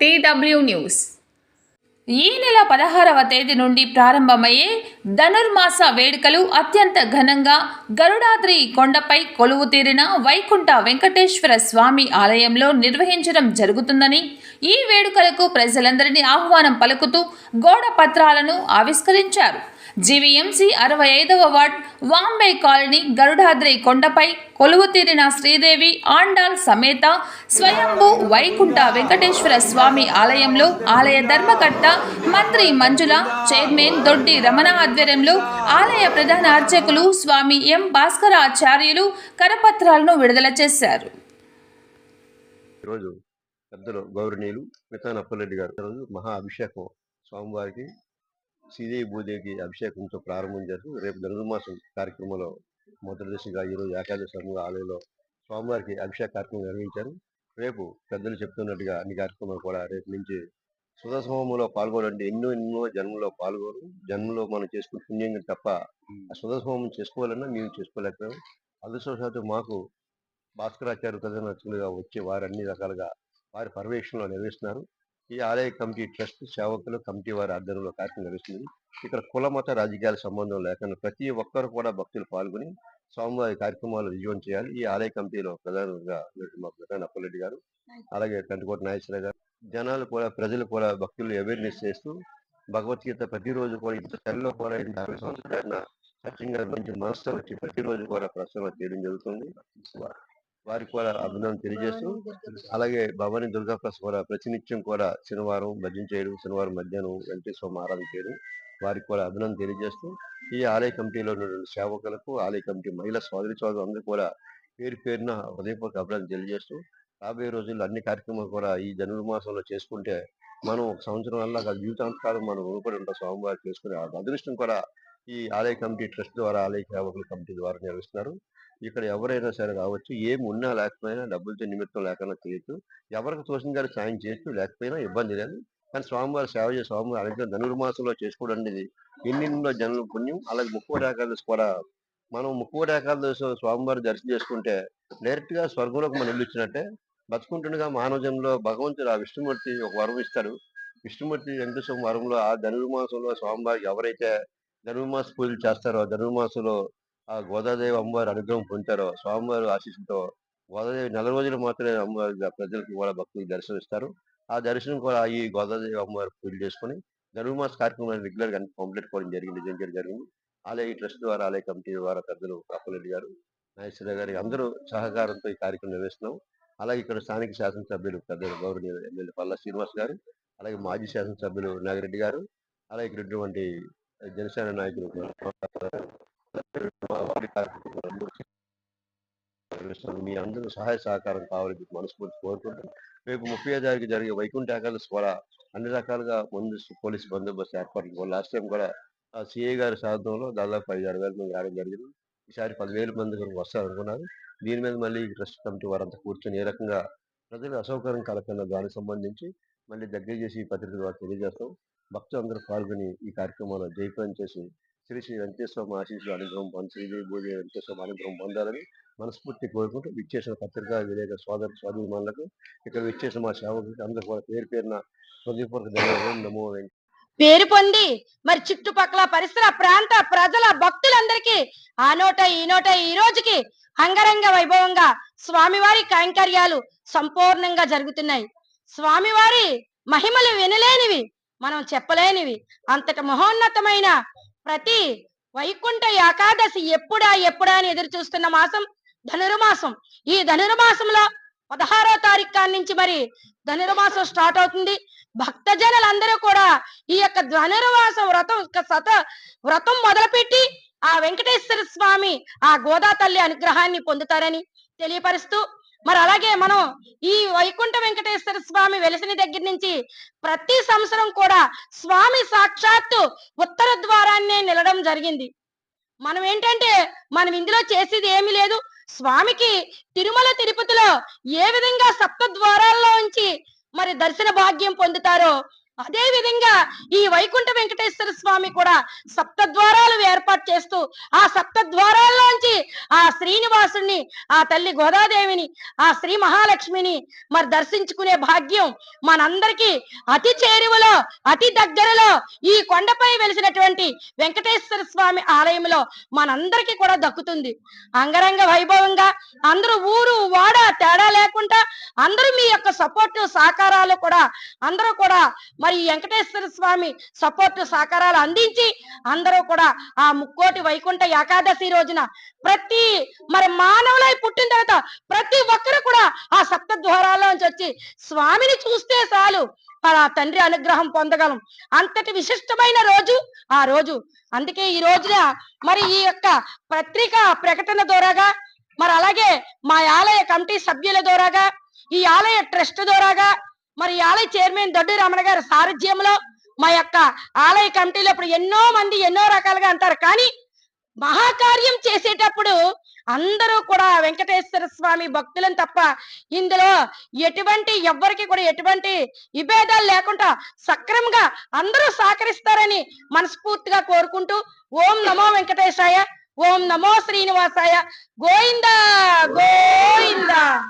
TW news ఈ నెల పదహారవ తేదీ నుండి ప్రారంభమయ్యే ధనుర్మాస వేడుకలు అత్యంత ఘనంగా గరుడాద్రి కొండపై కొలువు తీరిన వైకుంఠ వెంకటేశ్వర స్వామి ఆలయంలో నిర్వహించడం జరుగుతుందని ఈ వేడుకలకు ప్రజలందరినీ ఆహ్వానం పలుకుతూ గోడ పత్రాలను ఆవిష్కరించారు. జీవీఎంసీ అరవై ఐదవ వార్డ్ వాంబే కాలనీ గరుడాద్రి కొండపై కొలువు తీరిన శ్రీదేవి ఆండాల్ సమేత స్వయంభూ వైకుంఠ వెంకటేశ్వర స్వామి ఆలయంలో ఆలయ ధర్మకర్త మంత్రి మంజుల చైర్మన్ దొడ్డి రమణ ఆధ్వర్యంలో ఆలయ ప్రధాన అర్చకులు స్వామి ఎం భాస్కరాచార్యులు కరపత్రాలను విడుదల చేశారు. ఈరోజు పెద్దలు గౌరవనీయులు మితాన్ అప్పలరెడ్డి గారు ఈరోజు మహా అభిషేకం స్వామివారికి శ్రీదేవి భూదేవికి అభిషేకంతో ప్రారంభం జరుగుతుంది రేపు ధనుర్మాసం కార్యక్రమంలో మొదటిదశగా ఈరోజు ఏకాదశి సమూహ ఆలయంలో స్వామివారికి అభిషేక కార్యక్రమం నిర్వహించారు. రేపు పెద్దలు చెప్తున్నట్టుగా అన్ని కార్యక్రమాలు కూడా రేపు నుంచి సుధసమూహంలో పాల్గొనండి. ఎన్నో ఎన్నో జన్మలో పాల్గొను జన్మలో మనం చేసుకున్న పుణ్యం తప్ప ఆ చేసుకోవాలన్నా మేము చేసుకోలేకపోయాం అదృష్టవశాత్తు మాకు భాస్కరాచార్య ప్రధానర్చకులుగా వచ్చే వారు అన్ని రకాలుగా వారి పర్యవేక్షణలో నిర్వహిస్తున్నారు. ఈ ఆలయ కమిటీ ట్రస్ట్ సేవకులు కమిటీ వారి ఆధ్వర్యంలో కార్యక్రమం లభిస్తుంది ఇక్కడ కుల మత రాజకీయాల సంబంధం లేకుండా ప్రతి ఒక్కరు కూడా భక్తులు పాల్గొని స్వామివారి కార్యక్రమాలు విజయం చేయాలి. ఈ ఆలయ కమిటీలో ప్రధానంగా మా ప్రధాన అప్పలరెడ్డి గారు అలాగే కంటికోట నాగేశ్వర గారు జనాలు కూడా ప్రజలు కూడా భక్తులు అవేర్నెస్ చేస్తూ భగవద్గీత ప్రతిరోజు కూడా ఇంత చలిలో కూడా ఇంత అరవై సంవత్సరాల సత్యంగా మంచి మనసుతో వచ్చి ప్రతిరోజు కూడా ప్రసంగం చేయడం జరుగుతుంది. వారికి కూడా అభినందన తెలియజేస్తూ అలాగే భవానీ దుర్గా ప్రసాద్ కూడా ప్రతినిత్యం కూడా శనివారం భజన చేయడం శనివారం మధ్యాహ్నం వెంకటేశ్వర ఆరాధన చేయడం వారికి కూడా అభినందన తెలియజేస్తూ ఈ ఆలయ కమిటీలో ఉన్నటువంటి సేవకులకు ఆలయ కమిటీ మహిళా సోదరి సోదరు అందరూ కూడా పేరు పేరున హృదయపూర్వక అభినందన తెలియజేస్తూ రాబోయే రోజుల్లో అన్ని కార్యక్రమాలు కూడా ఈ ధనుర్మాసంలో చేసుకుంటే మనం ఒక సంవత్సరం వల్ల జీవితాంతకాలం మనం రుణపడి ఉంటాం స్వామివారు చేసుకునే అదృష్టం కూడా ఈ ఆలయ కమిటీ ట్రస్ట్ ద్వారా ఆలయ సేవకుల కమిటీ ద్వారా నిర్వహిస్తున్నారు. ఇక్కడ ఎవరైనా సరే రావచ్చు. ఏమి ఉన్నా లేకపోయినా డబ్బులతో నిమిత్తం లేకుండా చేయొచ్చు. ఎవరికి తోసిన గారు సాయం చేయొచ్చు లేకపోయినా ఇబ్బంది లేదు. కానీ స్వామివారి సేవ చేసే స్వామివారి అనుగ్రహం ధనుర్మాసంలో చేసుకోవడం అనేది ఎన్నెన్నో జనుల పుణ్యం. అలాగే ముక్కువ ఏకాదశి కూడా మనం ముక్కువ ఏకాదశి స్వామివారి దర్శనం చేసుకుంటే డైరెక్ట్గా స్వర్గంలోకి మనం ఇల్లు బతుకుంటుండగా మానవ జన్మలో భగవంతుడు ఆ విష్ణుమూర్తి ఒక వరం ఇస్తాడు. విష్ణుమూర్తి వెంకటేశ్వర వరంలో ఆ ధనుర్మాసంలో స్వామివారికి ఎవరైతే ధనుర్మాస పూజలు చేస్తారో ధనుర్మాసంలో ఆ గోదాదేవి అమ్మవారి అనుగ్రహం పొందుతారో స్వామివారి ఆశీస్సుతో గోదాదేవి నెల రోజులు మాత్రమే అమ్మవారి ప్రజలకు కూడా భక్తులకు దర్శనం ఇస్తారు. ఆ దర్శనం కూడా ఈ గోదాదేవి అమ్మవారి పూజ చేసుకుని ధనుర్మాస కార్యక్రమాన్ని రెగ్యులర్గా కంప్లీట్ కోవడం జరిగింది నిజంగా జరిగింది. ఆలయ ట్రస్ట్ ద్వారా ఆలయ కమిటీ ద్వారా పెద్దలు కాపులరెడ్డి గారు నాగేశ్వర గారి అందరూ సహకారంతో ఈ కార్యక్రమం నిర్వహిస్తున్నాం. అలాగే ఇక్కడ స్థానిక శాసనసభ్యులు పెద్దలు గౌరవనీయ ఎమ్మెల్యే పల్లా శ్రీనివాస్ గారు అలాగే మాజీ శాసనసభ్యులు నాగిరెడ్డి గారు అలాగే ఇక్కడ ఉన్నటువంటి జనసేన నాయకులు నిర్వహిస్తున్నారు. మీ అందరూ సహాయ సహకారం కావాలని మనస్ఫూర్తి కోరుకుంటూ రేపు ముప్పై తారీఖు జరిగే వైకుంఠ ఏకాదశి కూడా అన్ని రకాలుగా ముందు పోలీసు బందోబస్తు ఏర్పాట్లు లాస్ట్ టైం కూడా సిఐ గారి సాధనంలో దాదాపు పదిహేను వేల మంది రావడం జరిగింది ఈసారి పదివేల మంది వరకు వస్తారు దీని మీద మళ్ళీ ట్రస్ట్ కమిటీ వారంతా కూర్చొని ఏ రకంగా ప్రజలు అసౌకర్యం కలగకుండా దానికి సంబంధించి మళ్ళీ దగ్గర చేసి ఈ పత్రిక ద్వారా తెలియజేస్తాం భక్తులు అందరూ పాల్గొని ఈ కార్యక్రమంలో జయప్రదం చేసి శ్రీ శ్రీ వెంకటేశ్వర ఆశీస్సులు అనుగ్రహం పొంది శ్రీదేవి భూదేవి వెంకటేశ్వర అనుగ్రహం పొందాలని మనస్ఫూర్తి కోరుకుంటూ విచ్చేసిన పత్రికా విలేక సోదర స్వాభిమానులకు ఇక్కడ విచ్చేసిన మా సేవకులకి అందరూ కూడా పేరు పేరున హృదయపూర్వక ధన్యవాదాలు. నమో పేరు పొంది మరి చుట్టుపక్కల పరిసర ప్రాంత ప్రజల భక్తులందరికీ ఆ నోట ఈ నోట ఈ రోజుకి అంగరంగ వైభవంగా స్వామివారి కైంకర్యాలు సంపూర్ణంగా జరుగుతున్నాయి. స్వామివారి మహిమలు వినలేనివి మనం చెప్పలేనివి. అంతట మహోన్నతమైన ప్రతి వైకుంఠ ఏకాదశి ఎప్పుడా ఎప్పుడా అని ఎదురు చూస్తున్న మాసం ధనుర్మాసం. ఈ ధనుర్మాసంలో పదహారో తారీఖు నుంచి మరి ధనుర్మాసం స్టార్ట్ అవుతుంది. భక్తజనులందరూ కూడా ఈ యొక్క ధనుర్మాస వ్రతం సత వ్రతం మొదలుపెట్టి ఆ వెంకటేశ్వర స్వామి ఆ గోదా తల్లి అనుగ్రహాన్ని పొందుతారని తెలియపరుస్తూ మరి అలాగే మనం ఈ వైకుంఠ వెంకటేశ్వర స్వామి వెలసిన దగ్గర నుంచి ప్రతి సంవత్సరం కూడా స్వామి సాక్షాత్తు ఉత్తర ద్వారాన్ని చేయడం జరిగింది. మనం ఏంటంటే మనం ఇందులో చేసేది ఏమీ లేదు. స్వామికి తిరుమల తిరుపతిలో ఏ విధంగా సప్త ద్వారాల్లో ఉంచి మరి దర్శన భాగ్యం పొందుతారో అదే విధంగా ఈ వైకుంఠ వెంకటేశ్వర స్వామి కూడా సప్త ద్వారాలు ఏర్పాటు చేస్తూ ఆ సప్త ద్వారాల్లోంచి ఆ శ్రీనివాసుని ఆ తల్లి గోదాదేవిని ఆ శ్రీ మహాలక్ష్మిని మరి దర్శించుకునే భాగ్యం మనందరికీ అతి చేరువలో అతి దగ్గరలో ఈ కొండపై వెలిసినటువంటి వెంకటేశ్వర స్వామి ఆలయంలో మనందరికీ కూడా దక్కుతుంది. అంగరంగ వైభవంగా అందరూ ఊరు వాడ తేడా లేకుండా అందరూ మీ యొక్క సపోర్టివ్ సహకారాలు కూడా అందరూ కూడా మరి వెంకటేశ్వర స్వామి సపోర్ట్ సహకారాలు అందించి అందరూ కూడా ఆ ముక్కోటి వైకుంఠ ఏకాదశి రోజున ప్రతి మరి మానవులై పుట్టిన తర్వాత ప్రతి ఒక్కరు కూడా ఆ సప్త ద్వారాల్లోంచి వచ్చి స్వామిని చూస్తే చాలు. ఆ తండ్రి అనుగ్రహం పొందగలం. అంతటి విశిష్టమైన రోజు ఆ రోజు. అందుకే ఈ రోజున మరి ఈ యొక్క పత్రిక ప్రకటన ద్వారాగా మరి అలాగే మా ఆలయ కమిటీ సభ్యుల ద్వారాగా ఈ ఆలయ ట్రస్ట్ ద్వారాగా మరి ఆలయ చైర్మన్ దొడ్డి రమణ గారి సారథ్యంలో మా యొక్క ఆలయ కమిటీలో ఇప్పుడు ఎన్నో మంది ఎన్నో రకాలుగా అంటారు. కానీ మహాకార్యం చేసేటప్పుడు అందరూ కూడా వెంకటేశ్వర స్వామి భక్తులను తప్ప ఇందులో ఎటువంటి ఎవ్వరికి కూడా ఎటువంటి విభేదాలు లేకుండా సక్రమంగా అందరూ సహకరిస్తారని మనస్ఫూర్తిగా కోరుకుంటూ ఓం నమో వెంకటేశాయ ఓం నమో శ్రీనివాసాయ గోయిందా గోయిందా